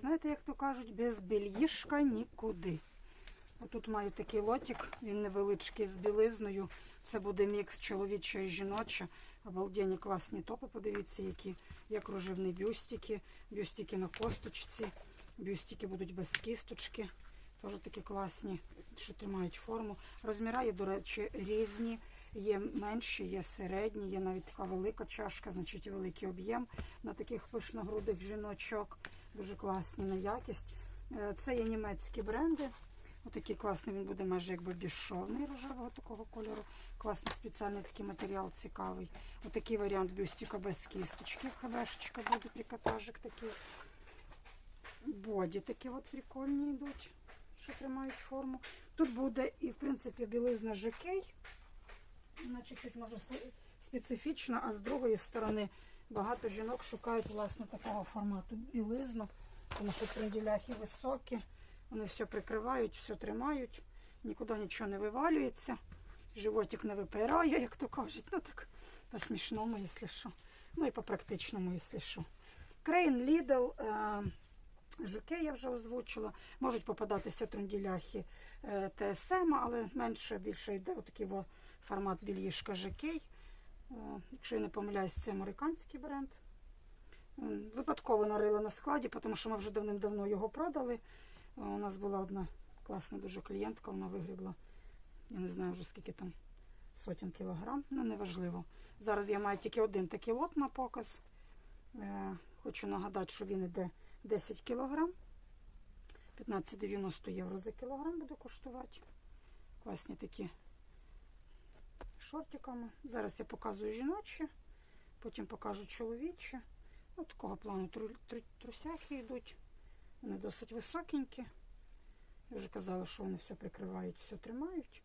знаєте, як то кажуть, без бельїшка нікуди. Отут маю такий лотик, він невеличкий з білизною. Це буде мікс чоловіча і жіноча. Обалденні класні топи, подивіться, які є кружевні бюстики, бюстики на косточці, бюстики будуть без кісточки. Теж такі класні, що тримають форму. Розміри є, до речі, різні. Є менші, є середні, є навіть така велика чашка, значить великий об'єм на таких пишногрудих жіночок. Дуже класні на якість. Е, Це є німецькі бренди. Отакий класний він буде майже якби безшовний рожевого такого кольору. Класний спеціальний такий матеріал цікавий. Отакий варіант бюстика без кісточки. Хабешечка буде трикотажик такий. Боді такі от прикольні йдуть, що тримають форму. Тут буде і, в принципі, білизна жакей. Вона чуть-чуть може специфічна, а з другої сторони багато жінок шукають власне такого формату білизну, тому що тренділяхи високі, вони все прикривають, все тримають, нікуди нічого не вивалюється, животик не випирає, як то кажуть. Ну так по смішному, якщо що. Ну і по практичному, якщо що. Крейн, Лідл, Жуки я вже озвучила. Можуть попадатися трунділяхи е, ТСМ, але менше більше йде отакий формат більїшка Жикей. Е, Якщо я не помиляюсь, це американський бренд. Випадково нарила на складі, тому що ми вже давним-давно його продали. Е, У нас була одна класна дуже клієнтка, вона вигрібла, я не знаю вже скільки там сотень кілограм, ну неважливо. Зараз я маю тільки один такий лот на показ. Е, Хочу нагадати, що він іде 10 кілограм. 15,90 євро за кілограм буде коштувати. Класні такі шортиками. Зараз я показую жіночі, потім покажу чоловічі. Ось такого плану тру- тру- трусяхи йдуть. Вони досить високенькі. Я вже казала, що вони все прикривають, все тримають.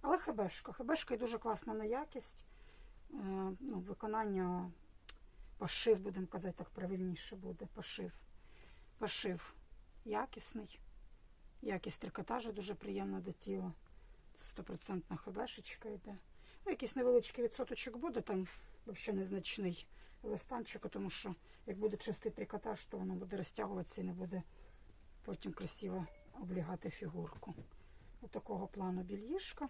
Але хебешка. Хебешка і дуже класна на якість. Е, ну, виконання пошив, будемо казати, так правильніше буде. Пошив. Пошив якісний. Якість трикотажу дуже приємна до тіла. Це стопроцентна хебешечка йде. Якийсь невеличкий відсоточок буде, там взагалі незначний листанчик, тому що як буде чистий трикотаж, то воно буде розтягуватися і не буде потім красиво облягати фігурку. Ось такого плану більїшка.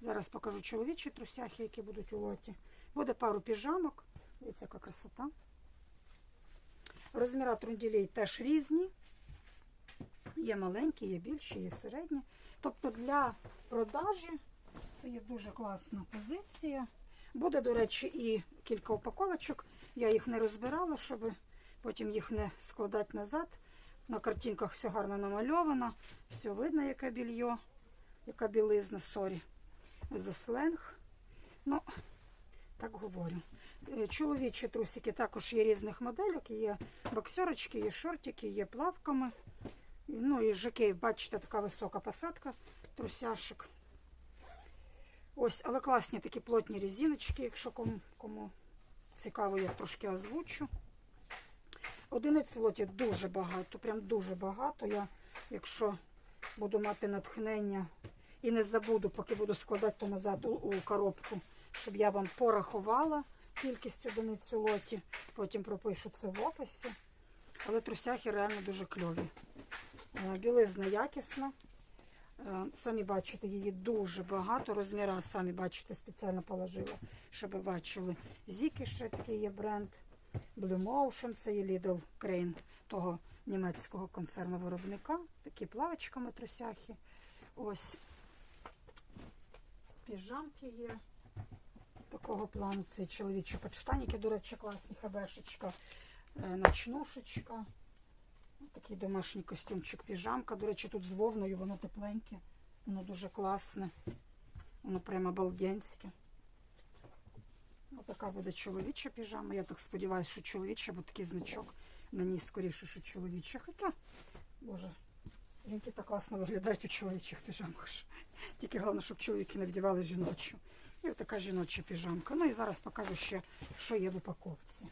Зараз покажу чоловічі трусяхи, які будуть у лоті. Буде пару піжамок. Дивіться, яка красота. Розміра трунділей теж різні. Є маленькі, є більші, є середні. Тобто для продажі це є дуже класна позиція. Буде, до речі, і кілька упаковочок. Я їх не розбирала, щоб потім їх не складати назад. На картинках все гарно намальовано, все видно, яке більйо, яка білизна, сорі, за сленг. Ну, так говорю. Е, Чоловічі трусики також є різних моделек. Є боксерочки, є шортики, є плавками. Ну і жакей, бачите, така висока посадка трусяшок. Ось, але класні такі плотні резиночки, якщо кому, кому цікаво, я трошки озвучу. Одиниць в лоті дуже багато, прям дуже багато. Я, якщо буду мати натхнення і не забуду, поки буду складати то назад у, у коробку, щоб я вам порахувала кількість одиниць у лоті, потім пропишу це в описі. Але трусяхи реально дуже кльові. Е, Білизна якісна. Е, Самі бачите, її дуже багато. Розміра, самі бачите, спеціально положила, щоб ви бачили. Зіки ще такий є бренд. Blue Motion, це є Lidl Crane, того німецького концерну виробника. Такі плавочками трусяхи. Ось піжамки є. Такого плану це чоловічі подштаніки, до речі, класні хабешечка, е, ночнушечка. Такий домашній костюмчик, піжамка. До речі, тут з вовною, воно тепленьке, воно дуже класне. Воно прямо балденське. Ось така буде чоловіча піжама. Я так сподіваюся, що чоловіча, бо такий значок на ній скоріше, що чоловіча. Хоча, боже, жінки так класно виглядають у чоловічих піжамах. Тільки головне, щоб чоловіки не вдівали жіночу. І така жіноча піжамка. Ну і зараз покажу ще, що є в упаковці.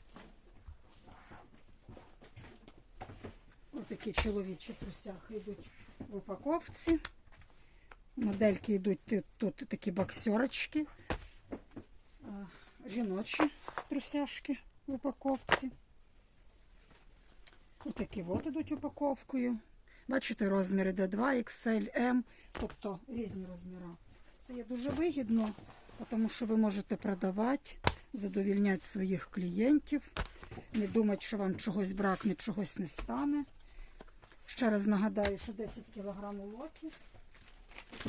Такі чоловічі трусяхи йдуть в упаковці. Модельки йдуть тут, тут такі боксерочки. Жіночі трусяшки в упаковці. Отакі от ідуть упаковкою. Бачите, розміри D2, XL, M, тобто різні розміри. Це є дуже вигідно, тому що ви можете продавати, задовільняти своїх клієнтів, не думати, що вам чогось бракне, чогось не стане. Ще раз нагадаю, що 10 кг лоті.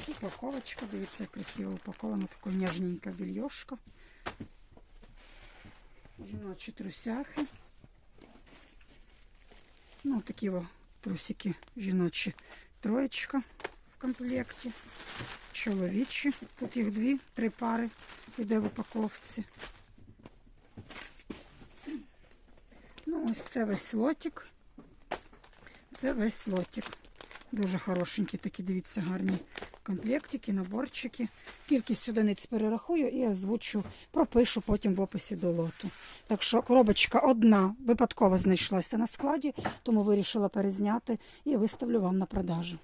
Упаковочка, дивіться, як красиво упакована, така ніжненька більйошка. Жіночі трусяхи. Ну, такі о, трусики жіночі троєчка в комплекті. Чоловічі. Тут їх дві, три пари іде в упаковці. Ну, ось це весь лотик. Це весь лотик. Дуже хорошенькі такі, дивіться, гарні комплектики, наборчики. Кількість одиниць перерахую і озвучу, пропишу потім в описі до лоту. Так що коробочка одна випадково знайшлася на складі, тому вирішила перезняти і виставлю вам на продажу.